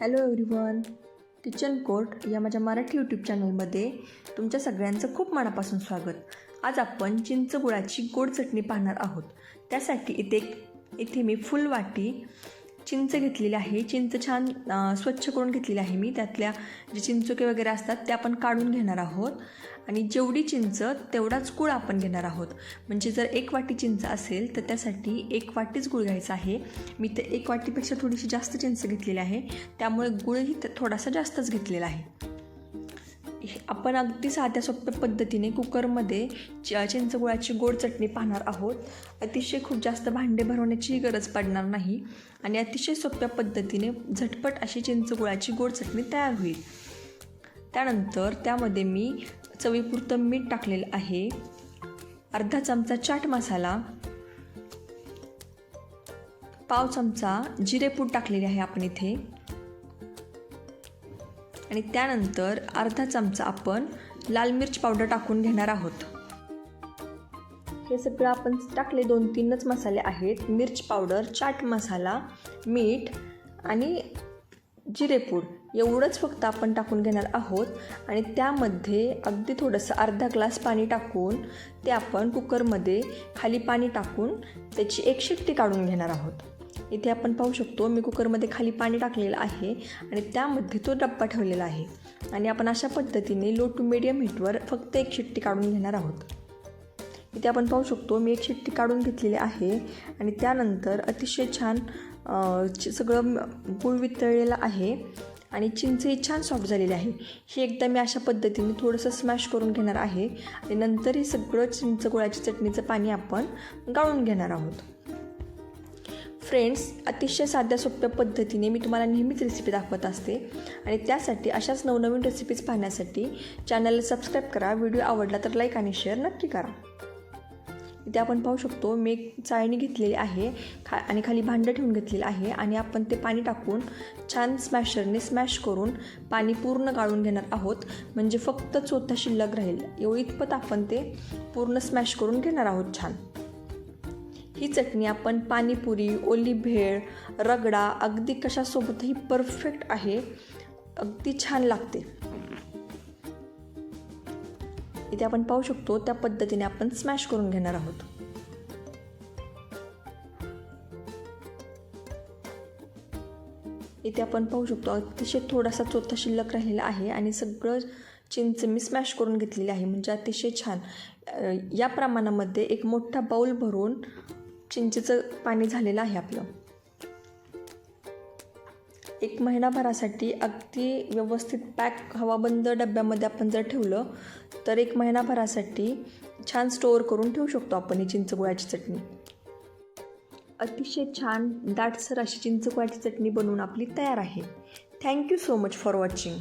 Hello everyone kitchen court या माझ्या Marathi YouTube चॅनलमध्ये तुमच्या सगळ्यांचं खूप मनापासून स्वागत. आज आपण चिंच गुळाची गोड चटणी पाहणार आहोत. त्यासाठी इथे इथे मी फुल वाटी चिंच घेतलेली आहे. चिंच छान स्वच्छ करून घेतलेली आहे मी. त्यातल्या जे चिंचोके वगैरे असतात ते आपण काढून घेणार आहोत. आणि जेवढी चिंच तेवढाच गुळ आपण घेणार आहोत. म्हणजे जर एक वाटी चिंच असेल तर त्यासाठी एक वाटीच गुळ घ्यायचा आहे. मी ते एक वाटीपेक्षा थोडीशी जास्त चिंच घेतलेली आहे. त्यामुळे गुळही थोडासा जास्तच घेतलेला आहे. आपण अगदी साध्या सोप्या पद्धतीने कुकरमध्ये च चिंचगुळाची गोड चटणी पाहणार आहोत. अतिशय खूप जास्त भांडे भरवण्याची गरज पडणार नाही आणि अतिशय सोप्या पद्धतीने झटपट अशी चिंचगुळाची गोड चटणी तयार होईल. त्यानंतर त्यामध्ये मी चवीपुरतं मीठ टाकलेलं आहे. अर्धा चमचा चाट मसाला पाव चमचा जिरेपूड टाकलेली आहे आपण इथे. आणि त्यानंतर अर्धा चमचा आपण लाल मिरच पावडर टाकून घेणार आहोत. हे सगळं आपण टाकले दोन तीनच मसाले आहेत. मिरच पावडर चाट मसाला मीठ आणि जिरेपूड एवढंच फक्त आपण टाकून घेणार आहोत. आणि त्यामध्ये अगदी थोडंसं अर्धा ग्लास पाणी टाकून ते आपण कुकरमध्ये खाली पाणी टाकून त्याची एक शिट्टी काढून घेणार आहोत. इथे आपण पाहू शकतो मी कुकरमध्ये खाली पाणी टाकलेलं आहे आणि त्यामध्ये तो डब्बा ठेवलेला आहे. आणि आपण अशा पद्धतीने लो टू मिडियम हीटवर फक्त एक शिट्टी काढून घेणार आहोत. इथे आपण पाहू शकतो मी एक शिट्टी काढून घेतलेली आहे आणि त्यानंतर अतिशय छान सगळं म- गूळ वितळलेलं आहे आणि चिंचही छान सॉफ्ट झालेली आहे. ही एकदा मी अशा पद्धतीने थोडंसं स्मॅश करून घेणार आहे आणि नंतर हे सगळं चिंच गुळाची चटणीचं पाणी आपण गाळून घेणार आहोत. फ्रेंड्स अतिशय साध्या सोप्या पद्धतीने मी तुम्हाला नेहमीच रेसिपी दाखवत असते. आणि त्यासाठी अशाच नवनवीन रेसिपीज पाहण्यासाठी चॅनलला सबस्क्राईब करा. व्हिडिओ आवडला तर लाईक आणि शेअर नक्की करा. इथे आपण पाहू शकतो मी एक चाळणी घेतलेली आहे. खा आणि खाली भांडं ठेवून घेतलेलं आहे. आणि आपण ते पाणी टाकून छान स्मॅशरने स्मॅश करून पाणी पूर्ण गाळून घेणार आहोत. म्हणजे फक्त चौथा शिल्लक राहील. एवढी इतपत आपण ते पूर्ण स्मॅश करून घेणार आहोत छान. ही चटणी आपण पाणीपुरी ओली भेळ रगडा अगदी कशासोबतही परफेक्ट आहे. अगदी छान लागते. इथे आपण पाहू शकतो त्या पद्धतीने आपण स्मॅश करून घेणार आहोत. इथे आपण पाहू शकतो अतिशय थोडासा चोथा शिल्लक राहिलेला आहे आणि सगळं चिंच मी स्मॅश करून घेतलेली आहे. म्हणजे अतिशय छान. या प्रमाणामध्ये एक मोठा बाऊल भरून चिंचेचं पाणी झालेलं आहे आपलं. एक महिनाभरासाठी अगदी व्यवस्थित पॅक हवाबंद डब्यामध्ये आपण जर ठेवलं तर एक महिनाभरासाठी छान स्टोअर करून ठेवू शकतो आपण ही चिंचगुळाची चटणी. अतिशय छान दाटसर अशी चिंचगुळाची चटणी बनवून आपली तयार आहे. Thank you so much for watching